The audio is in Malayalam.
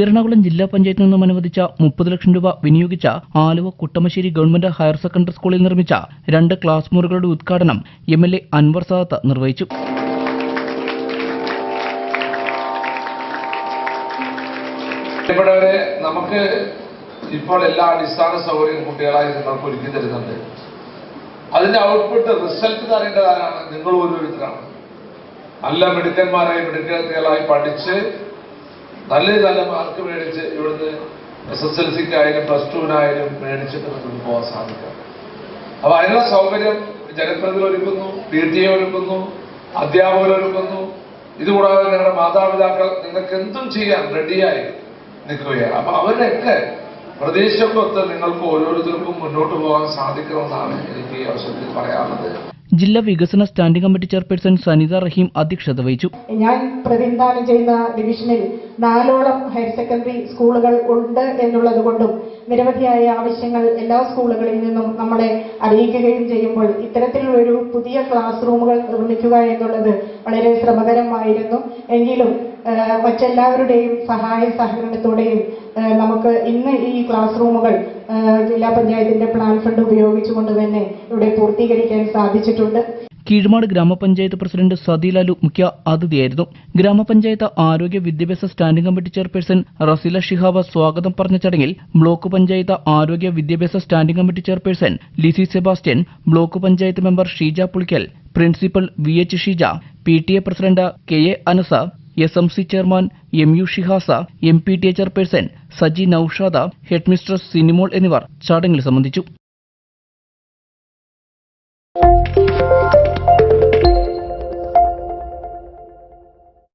എറണാകുളം ജില്ലാ പഞ്ചായത്തിൽ നിന്നും അനുവദിച്ച മുപ്പത് ലക്ഷം രൂപ വിനിയോഗിച്ച Aluva Kuttamassery government higher secondary സ്കൂളിൽ നിർമ്മിച്ച രണ്ട് ക്ലാസ് മുറികളുടെ ഉദ്ഘാടനം M L A Anwar Sadath നിർവഹിച്ചു. നമുക്ക് ഇപ്പോൾ എല്ലാ അടിസ്ഥാന സൗകര്യവും കുട്ടികളായി ഒരുക്കി തരുന്നുണ്ട്. അതിന്റെ ഔട്ട്പുട്ട് റിസൾട്ട് അറിയേണ്ടതാണ് നിങ്ങൾ ഓരോരുത്തരാണ്. നല്ല മിടുക്കന്മാരായി മിടുക്കത്തികളായി പഠിച്ച് നല്ല നല്ല മാർക്ക് മേടിച്ച് ഇവിടുന്ന് എസ് എസ് എൽ സിക്കായാലും പ്ലസ് ടുവിനായാലും മേടിച്ചിട്ട് നമുക്ക് പോകാൻ സാധിക്കും. അപ്പൊ അതിനുള്ള സൗകര്യം ജനപ്രതി ഒരുക്കുന്നു പി ടി എ ഒരുക്കുന്നു അധ്യാപകർ ഒരുക്കുന്നു ഇതുകൂടാതെ നിങ്ങളുടെ മാതാപിതാക്കൾ നിങ്ങൾക്ക് എന്തും ചെയ്യാൻ റെഡിയായി നിൽക്കുകയാണ്. അപ്പൊ അവരുടെയൊക്കെ പ്രതീക്ഷക്കൊത്ത് നിങ്ങൾക്ക് ഓരോരുത്തർക്കും മുന്നോട്ട് പോകാൻ സാധിക്കണമെന്നാണ് എനിക്ക് ഈ അവസരത്തിൽ പറയാനുള്ളത്. ജില്ലാ വികസന standing committee chairperson Sanitha Raheem അധ്യക്ഷത വഹിച്ചു. ഞാൻ പ്രതിനിധാനം ചെയ്യുന്ന ഡിവിഷനിൽ നാലോളം ഹയർ സെക്കൻഡറി സ്കൂളുകൾ ഉണ്ട് എന്നുള്ളത് കൊണ്ടും നിരവധിയായ ആവശ്യങ്ങൾ എല്ലാ സ്കൂളുകളിൽ നിന്നും നമ്മളെ അറിയിക്കുകയും ചെയ്യുമ്പോൾ ഇത്തരത്തിലൊരു പുതിയ ക്ലാസ് റൂമുകൾ നിർമ്മിക്കുക എന്നുള്ളത് വളരെ ശ്രമകരമായിരുന്നു. എങ്കിലും മറ്റെല്ലാവരുടെയും സഹായ സഹകരണത്തോടെയും നമുക്ക് ഇന്ന് ഈ ക്ലാസ് റൂമുകൾ ജില്ലാ പഞ്ചായത്തിന്റെ പ്ലാൻ ഫണ്ട് ഉപയോഗിച്ചുകൊണ്ട് തന്നെ ഇവിടെ പൂർത്തീകരിക്കാൻ സാധിച്ചിട്ടുണ്ട്. കീഴ്മാട് ഗ്രാമപഞ്ചായത്ത് പ്രസിഡന്റ് സതിലാലു മുഖ്യ അതിഥിയായിരുന്നു. ഗ്രാമപഞ്ചായത്ത് ആരോഗ്യ വിദ്യാഭ്യാസ standing committee chairperson Rasila Shihab സ്വാഗതം പറഞ്ഞ ചടങ്ങിൽ ബ്ലോക്ക് പഞ്ചായത്ത് ആരോഗ്യ വിദ്യാഭ്യാസ standing committee chairperson Lissy Sebastian block panchayat member Sheeja Pulickal principal V H Sheeja P T A president K A Anas S M C chairman M U Shihas M P T chairperson Saji Noushad headmistress Sinimol എന്നിവർ ചടങ്ങിൽ സംബന്ധിച്ചു.